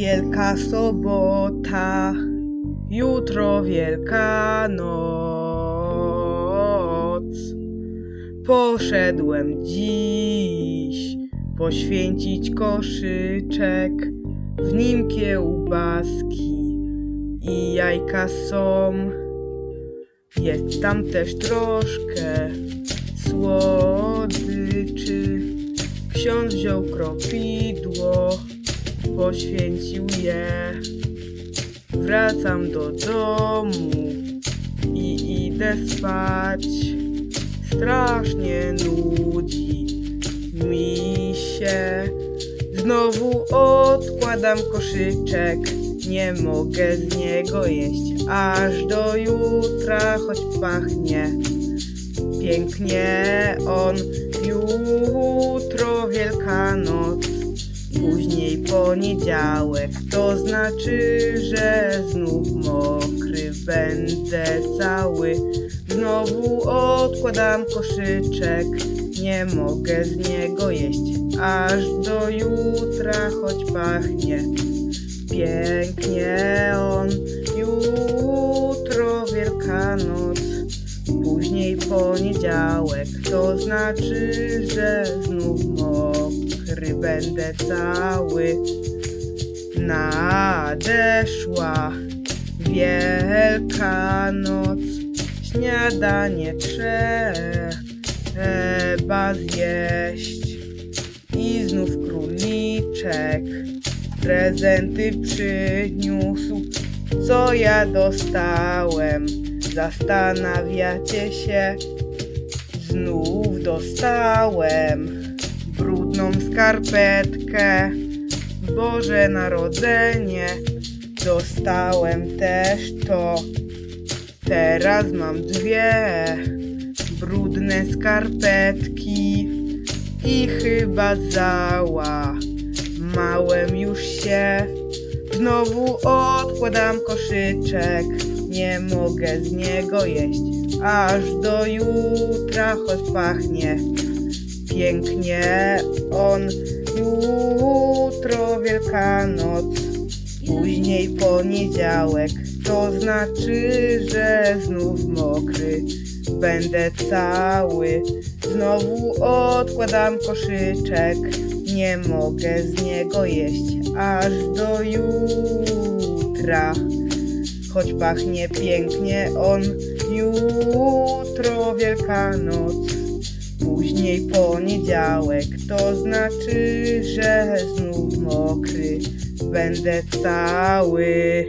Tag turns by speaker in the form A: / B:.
A: Wielka sobota, jutro wielka noc. Poszedłem dziś poświęcić koszyczek, w nim kiełbaski i jajka są. Jest tam też troszkę słodyczy. Ksiądz wziął kropidło, poświęcił je. Wracam do domu i idę spać. Strasznie nudzi mi się. Znowu odkładam koszyczek. Nie mogę z niego jeść aż do jutra, choć pachnie pięknie on. Jutro Wielkanoc, później poniedziałek, to znaczy, że znów mokry będę cały. Znowu odkładam koszyczek, nie mogę z niego jeść aż do jutra, choć pachnie pięknie on. Poniedziałek, to znaczy, że znów mokry będę cały. Nadeszła Wielka noc, śniadanie trzeba zjeść. I znów króliczek prezenty przyniósł. Co ja dostałem? Zastanawiacie się? Znów dostałem brudną skarpetkę. Boże Narodzenie, dostałem też to. Teraz mam dwie brudne skarpetki i chyba zała. Małem już się, znowu odkładam koszyczek. Nie mogę z niego jeść aż do jutra, choć pachnie pięknie on. Jutro Wielkanoc, później poniedziałek, to znaczy, że znów mokry będę cały. Znowu odkładam koszyczek, nie mogę z niego jeść aż do jutra. Choć pachnie pięknie on, jutro Wielkanoc, później poniedziałek, to znaczy, że znów mokry będę cały.